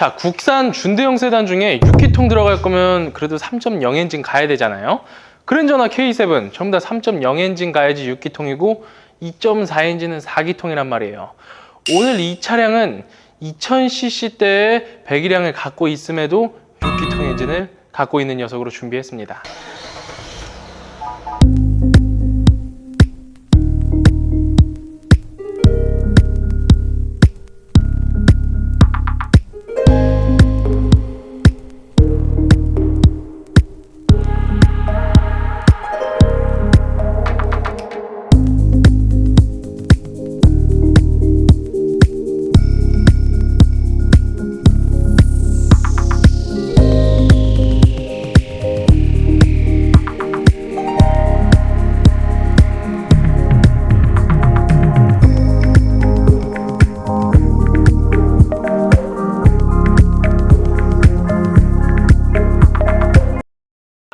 자, 국산 준대형 세단 중에 6기통 들어갈 거면 그래도 3.0 엔진 가야 되잖아요. 그랜저나 K7 전부 다 3.0 엔진 가야지 6기통이고 2.4 엔진은 4기통이란 말이에요. 오늘 이 차량은 2000cc대의 배기량을 갖고 있음에도 6기통 엔진을 갖고 있는 녀석으로 준비했습니다.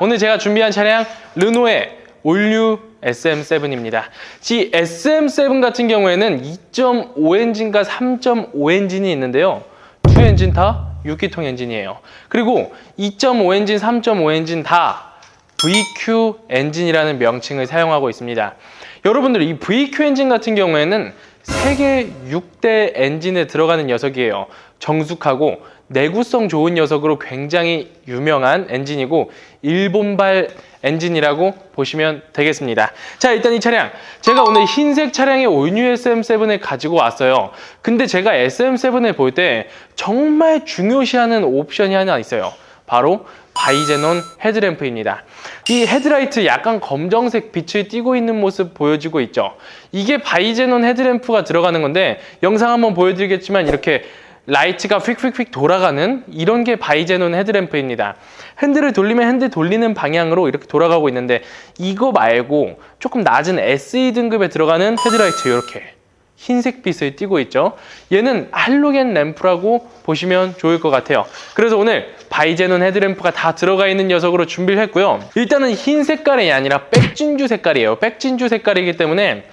오늘 제가 준비한 차량 르노의 올류 SM7입니다. 이 SM7 같은 경우에는 2.5 엔진과 3.5 엔진이 있는데요. 두 엔진 다 6기통 엔진이에요. 그리고 2.5 엔진, 3.5 엔진 다 VQ 엔진이라는 명칭을 사용하고 있습니다. 여러분들 이 VQ 엔진 같은 경우에는 세계 6대 엔진에 들어가는 녀석이에요. 정숙하고 내구성 좋은 녀석으로 굉장히 유명한 엔진이고 일본발 엔진이라고 보시면 되겠습니다. 자, 일단 이 차량 제가 오늘 흰색 차량의 올뉴 SM7을 가지고 왔어요. 근데 제가 SM7을 볼 때 정말 중요시하는 옵션이 하나 있어요. 바로 바이제논 헤드램프입니다. 이 헤드라이트 약간 검정색 빛을 띠고 있는 모습 보여지고 있죠. 이게 바이제논 헤드램프가 들어가는 건데 영상 한번 보여드리겠지만 이렇게 라이트가 휙휙휙 돌아가는 이런 게 바이제논 헤드램프입니다. 핸들을 돌리면 핸들 돌리는 방향으로 이렇게 돌아가고 있는데 이거 말고 조금 낮은 SE 등급에 들어가는 헤드라이트 이렇게 흰색 빛을 띠고 있죠. 얘는 할로겐 램프라고 보시면 좋을 것 같아요. 그래서 오늘 바이제논 헤드램프가 다 들어가 있는 녀석으로 준비를 했고요. 일단은 흰 색깔이 아니라 백진주 색깔이에요. 백진주 색깔이기 때문에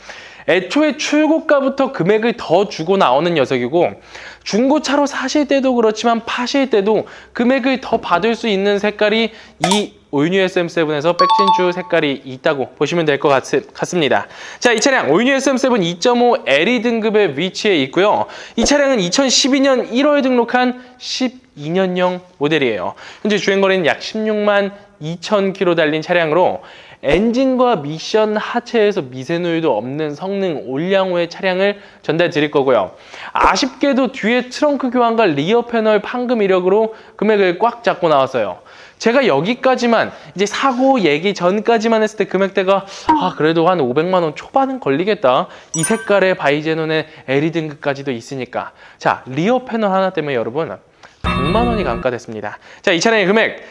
애초에 출고가부터 금액을 더 주고 나오는 녀석이고 중고차로 사실 때도 그렇지만 파실 때도 금액을 더 받을 수 있는 색깔이 이 올뉴 SM7에서 백진주 색깔이 있다고 보시면 될 것 같습니다. 자, 이 차량 올뉴 SM7 2.5 LE 등급의 위치에 있고요. 이 차량은 2012년 1월 등록한 12년형 모델이에요. 현재 주행거리는 약 16만 2천 킬로 달린 차량으로 엔진과 미션 하체에서 미세노이도 없는 성능 올량호의 차량을 전달 드릴 거고요. 아쉽게도 뒤에 트렁크 교환과 리어 패널 판금 이력으로 금액을 꽉 잡고 나왔어요. 제가 여기까지만 이제 사고 얘기 전까지만 했을 때 금액대가 아 그래도 한 500만 원 초반은 걸리겠다. 이 색깔의 바이제논의 LE 등급까지도 있으니까. 자 리어 패널 하나 때문에 여러분 100만 원이 감가됐습니다. 자, 이 차량의 금액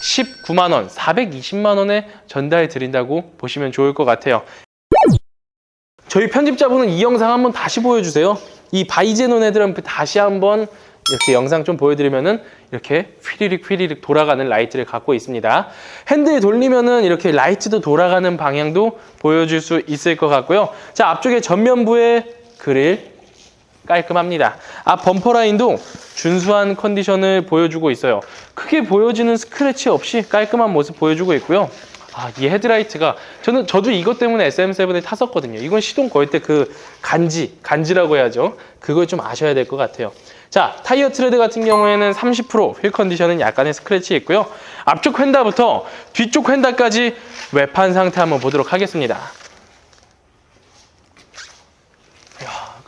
419만 원, 420만 원에 전달 드린다고 보시면 좋을 것 같아요. 저희 편집자분은 이 영상 한번 다시 보여주세요. 이 바이제논 헤드램프 다시 한번 이렇게 영상 좀 보여드리면은 이렇게 휘리릭 휘리릭 돌아가는 라이트를 갖고 있습니다. 핸들 돌리면은 이렇게 라이트도 돌아가는 방향도 보여줄 수 있을 것 같고요. 자, 앞쪽에 전면부의 그릴 깔끔합니다. 앞 범퍼 라인도 준수한 컨디션을 보여주고 있어요. 크게 보여지는 스크래치 없이 깔끔한 모습 보여주고 있고요. 아, 이 헤드라이트가 저는 저도 이것 때문에 SM7을 탔었거든요. 이건 시동 걸 때 그 간지, 간지라고 해야죠. 그걸 좀 아셔야 될 것 같아요. 자, 타이어 트레드 같은 경우에는 30%휠 컨디션은 약간의 스크래치 있고요. 앞쪽 휀다부터 뒤쪽 휀다까지 외판 상태 한번 보도록 하겠습니다.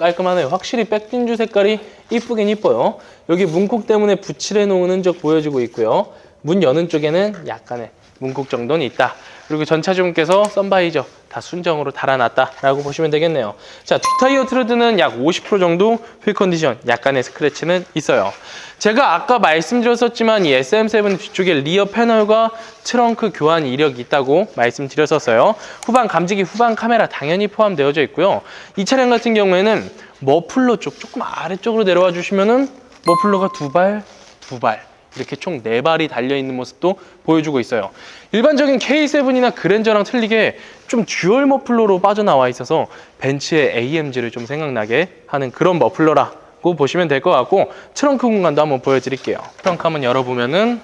깔끔하네요. 확실히 백진주 색깔이 이쁘긴 이뻐요. 여기 문콕 때문에 붙일해 놓은 흔적 보여지고 있고요. 문 여는 쪽에는 약간의 문콕 정도는 있다. 그리고 전차주분께서 썬바이저 다 순정으로 달아놨다라고 보시면 되겠네요. 자, 뒷타이어 트레드는 약 50% 정도 휠 컨디션, 약간의 스크래치는 있어요. 제가 아까 말씀드렸었지만 이 SM7 뒤쪽에 리어 패널과 트렁크 교환 이력이 있다고 말씀드렸었어요. 후방 감지기, 후방 카메라 당연히 포함되어져 있고요. 이 차량 같은 경우에는 머플러 쪽 조금 아래쪽으로 내려와 주시면은 머플러가 두 발, 두 발. 이렇게 총 네 발이 달려 있는 모습도 보여주고 있어요. 일반적인 K7이나 그랜저랑 틀리게 좀 듀얼 머플러로 빠져나와 있어서 벤츠의 AMG를 좀 생각나게 하는 그런 머플러라 고 보시면 될 것 같고 트렁크 공간도 한번 보여드릴게요. 트렁크 한번 열어보면은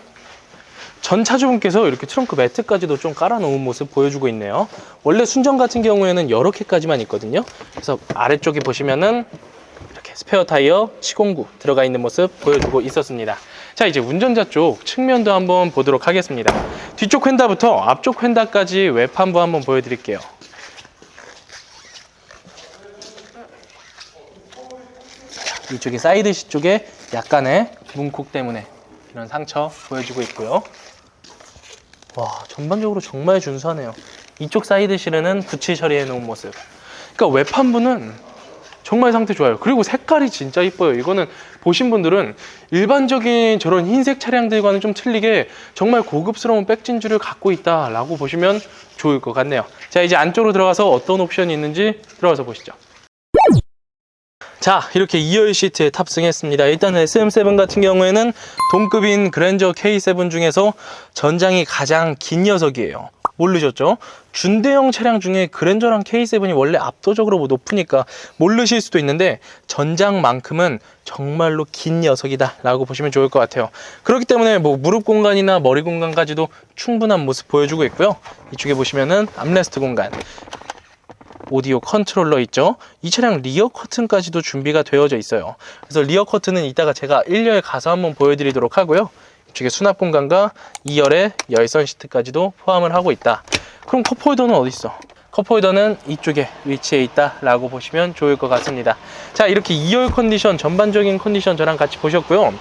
전 차주분께서 이렇게 트렁크 매트까지도 좀 깔아놓은 모습 보여주고 있네요. 원래 순정 같은 경우에는 여러 개까지만 있거든요. 그래서 아래쪽에 보시면은 이렇게 스페어 타이어 시공구 들어가 있는 모습 보여주고 있었습니다. 자 이제 운전자 쪽 측면도 한번 보도록 하겠습니다. 뒤쪽 휀다부터 앞쪽 휀다까지 외판부 한번 보여드릴게요. 이쪽에 사이드시 쪽에 약간의 문콕 때문에 이런 상처 보여주고 있고요. 와 전반적으로 정말 준수하네요. 이쪽 사이드 실에는 붙이 처리해 놓은 모습. 그러니까 외판부는 정말 상태 좋아요. 그리고 색깔이 진짜 이뻐요. 이거는 보신 분들은 일반적인 저런 흰색 차량들과는 좀 틀리게 정말 고급스러운 백진주를 갖고 있다라고 보시면 좋을 것 같네요. 자 이제 안쪽으로 들어가서 어떤 옵션이 있는지 들어가서 보시죠. 자 이렇게 2열 시트에 탑승했습니다. 일단 SM7 같은 경우에는 동급인 그랜저 K7 중에서 전장이 가장 긴 녀석이에요. 모르셨죠? 준대형 차량 중에 그랜저랑 K7이 원래 압도적으로 뭐 높으니까 모르실 수도 있는데 전장만큼은 정말로 긴 녀석이다 라고 보시면 좋을 것 같아요. 그렇기 때문에 뭐 무릎 공간이나 머리 공간까지도 충분한 모습 보여주고 있고요. 이쪽에 보시면은 암레스트 공간 오디오 컨트롤러 있죠. 이 차량 리어 커튼까지도 준비가 되어져 있어요. 그래서 리어 커튼은 이따가 제가 1열 가서 한번 보여드리도록 하고요. 이쪽에 수납 공간과 2열에 열선 시트까지도 포함을 하고 있다. 그럼 컵홀더는 어디 있어? 컵홀더는 이쪽에 위치해 있다 라고 보시면 좋을 것 같습니다. 자 이렇게 2열 컨디션 전반적인 컨디션 저랑 같이 보셨고요.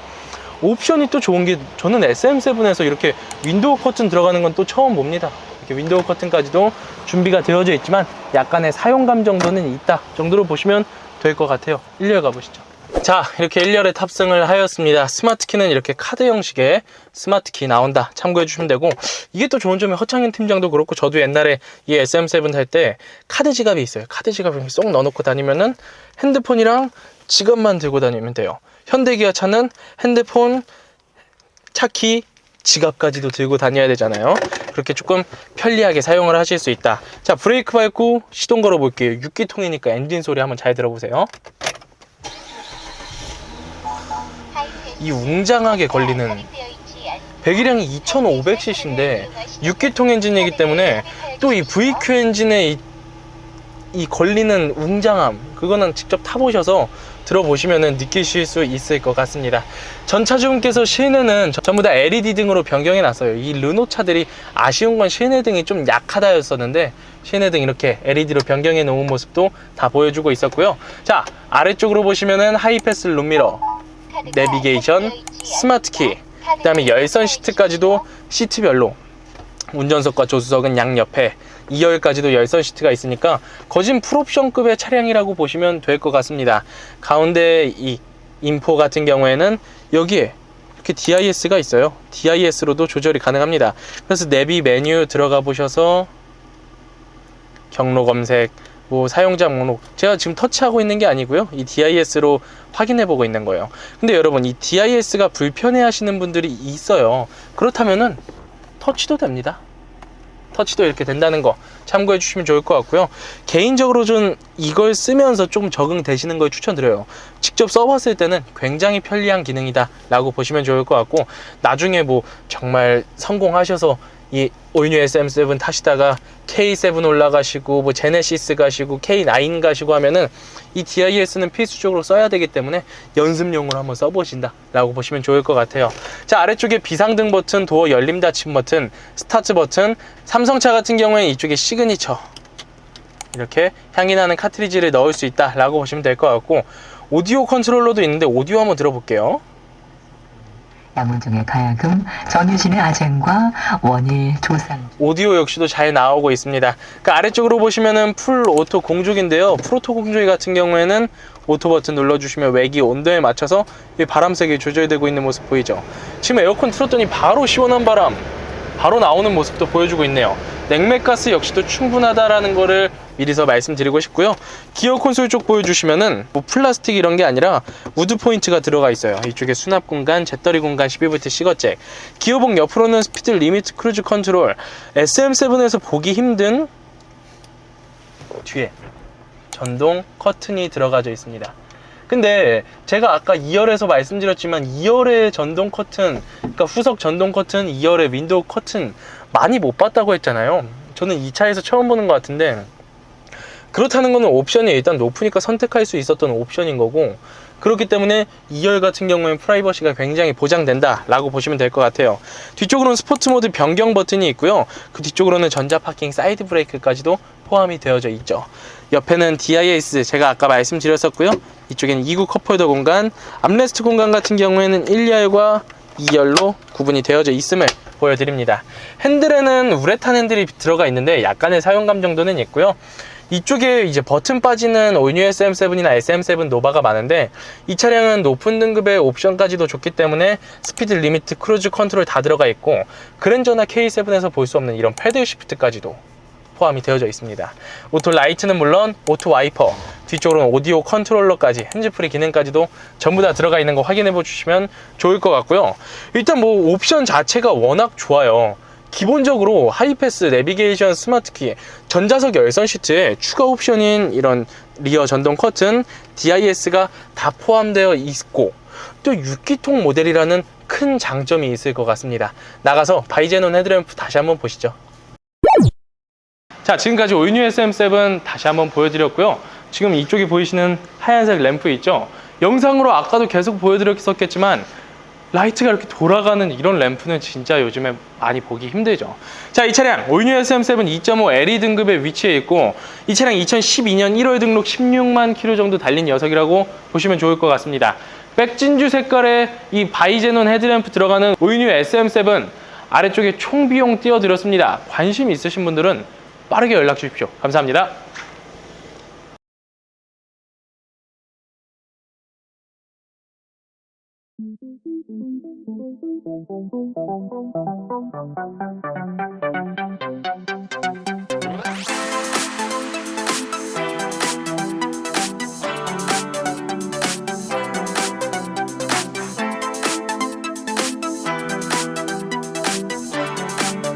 옵션이 또 좋은 게 저는 SM7에서 이렇게 윈도우 커튼 들어가는 건 또 처음 봅니다. 윈도우 커튼까지도 준비가 되어져 있지만 약간의 사용감 정도는 있다 정도로 보시면 될 것 같아요. 1열 가보시죠. 자 이렇게 1열에 탑승을 하였습니다. 스마트키는 이렇게 카드 형식의 스마트키 나온다. 참고해 주시면 되고 이게 또 좋은 점이 허창현 팀장도 그렇고 저도 옛날에 이 SM7 살 때 카드 지갑이 있어요. 카드 지갑을 쏙 넣어놓고 다니면은 핸드폰이랑 지갑만 들고 다니면 돼요. 현대기아 차는 핸드폰 차키 지갑까지도 들고 다녀야 되잖아요. 그렇게 조금 편리하게 사용을 하실 수 있다. 자, 브레이크 밟고 시동 걸어 볼게요. 6기통이니까 엔진 소리 한번 잘 들어보세요. 이 웅장하게 걸리는 배기량이 2500cc인데 6기통 엔진이기 때문에 또 이 VQ 엔진의 이, 이 걸리는 웅장함 그거는 직접 타보셔서 들어보시면 느끼실 수 있을 것 같습니다. 전 차주분께서 실내는 전부 다 LED 등으로 변경해 놨어요. 이 르노 차들이 아쉬운 건 실내 등이 좀 약하다였었는데 실내 등 이렇게 LED로 변경해 놓은 모습도 다 보여주고 있었고요. 자 아래쪽으로 보시면은 하이패스 룸미러, 내비게이션, 스마트키, 그 다음에 열선 시트까지도 시트별로 운전석과 조수석은 양옆에 2열까지도 열선 시트가 있으니까 거진 풀옵션급의 차량이라고 보시면 될 것 같습니다. 가운데 이 인포 같은 경우에는 여기에 이렇게 DIS가 있어요. DIS로도 조절이 가능합니다. 그래서 내비 메뉴 들어가 보셔서 경로 검색, 뭐 사용자 목록 제가 지금 터치하고 있는 게 아니고요. 이 DIS로 확인해 보고 있는 거예요. 근데 여러분 이 DIS가 불편해 하시는 분들이 있어요. 그렇다면은 터치도 됩니다. 터치도 이렇게 된다는 거 참고해 주시면 좋을 것 같고요. 개인적으로 좀 이걸 쓰면서 좀 적응되시는 걸 추천드려요. 직접 써봤을 때는 굉장히 편리한 기능이다 라고 보시면 좋을 것 같고 나중에 뭐 정말 성공하셔서 이 올뉴 SM7 타시다가 K7 올라가시고 뭐 제네시스 가시고 K9 가시고 하면은 이 DIS는 필수적으로 써야 되기 때문에 연습용으로 한번 써보신다 라고 보시면 좋을 것 같아요. 자 아래쪽에 비상등 버튼, 도어 열림 닫힘 버튼, 스타트 버튼 삼성차 같은 경우에 이쪽에 시그니처. 이렇게 향이 나는 카트리지를 넣을 수 있다 라고 보시면 될 것 같고 오디오 컨트롤러도 있는데 오디오 한번 들어볼게요 양문종의 가야금, 전유진의 아쟁과 원일 조상. 오디오 역시도 잘 나오고 있습니다. 그 아래쪽으로 보시면은 풀 오토 공조기인데요. 풀 오토 공조기 같은 경우에는 오토 버튼 눌러주시면 외기 온도에 맞춰서 이 바람색이 조절되고 있는 모습 보이죠? 지금 에어컨 틀었더니 바로 시원한 바람 바로 나오는 모습도 보여주고 있네요. 냉매가스 역시도 충분하다라는 거를 미리서 말씀드리고 싶고요. 기어 콘솔 쪽 보여주시면은 뭐 플라스틱 이런 게 아니라 우드 포인트가 들어가 있어요. 이쪽에 수납 공간, 재떨이 공간, 12V 시거잭. 기어봉 옆으로는 스피드 리미트 크루즈 컨트롤. SM7에서 보기 힘든 뒤에 전동 커튼이 들어가져 있습니다. 근데 제가 아까 2열에서 말씀드렸지만 2열의 전동 커튼, 그러니까 후석 전동 커튼, 2열의 윈도우 커튼 많이 못 봤다고 했잖아요. 저는 이 차에서 처음 보는 것 같은데 그렇다는 거는 옵션이 일단 높으니까 선택할 수 있었던 옵션인 거고 그렇기 때문에 2열 같은 경우에는 프라이버시가 굉장히 보장된다 라고 보시면 될 것 같아요. 뒤쪽으로는 스포츠 모드 변경 버튼이 있고요. 그 뒤쪽으로는 전자 파킹 사이드 브레이크까지도 포함이 되어져 있죠. 옆에는 DIS 제가 아까 말씀드렸었고요. 이쪽에는 2구 컵홀더 공간 암레스트 공간 같은 경우에는 1열과 2열로 구분이 되어져 있음을 보여드립니다 핸들에는 우레탄 핸들이 들어가 있는데 약간의 사용감 정도는 있고요 이쪽에 이제 버튼 빠지는 올뉴 SM7이나 SM7 노바가 많은데 이 차량은 높은 등급의 옵션까지도 좋기 때문에 스피드 리미트, 크루즈 컨트롤 다 들어가 있고 그랜저나 K7에서 볼 수 없는 이런 패들 시프트까지도 포함이 되어져 있습니다. 오토 라이트는 물론 오토 와이퍼, 뒤쪽으로는 오디오 컨트롤러까지 핸즈프리 기능까지도 전부 다 들어가 있는 거 확인해 보시면 좋을 것 같고요. 일단 뭐 옵션 자체가 워낙 좋아요. 기본적으로 하이패스, 내비게이션, 스마트키, 전자석 열선 시트에 추가 옵션인 이런 리어 전동 커튼, DIS가 다 포함되어 있고 또 6기통 모델이라는 큰 장점이 있을 것 같습니다. 나가서 바이제논 헤드램프 다시 한번 보시죠. 자, 지금까지 올뉴 SM7 다시 한번 보여드렸고요. 지금 이쪽에 보이시는 하얀색 램프 있죠? 영상으로 아까도 계속 보여드렸었겠지만 라이트가 이렇게 돌아가는 이런 램프는 진짜 요즘에 많이 보기 힘들죠. 자, 이 차량 올뉴 SM7 2.5 LE 등급에 위치해 있고 이 차량 2012년 1월 등록 16만 킬로 정도 달린 녀석이라고 보시면 좋을 것 같습니다. 백진주 색깔의 이 바이제논 헤드램프 들어가는 올뉴 SM7 아래쪽에 총 비용 띄워드렸습니다. 관심 있으신 분들은 빠르게 연락 주십시오. 감사합니다. Thank you.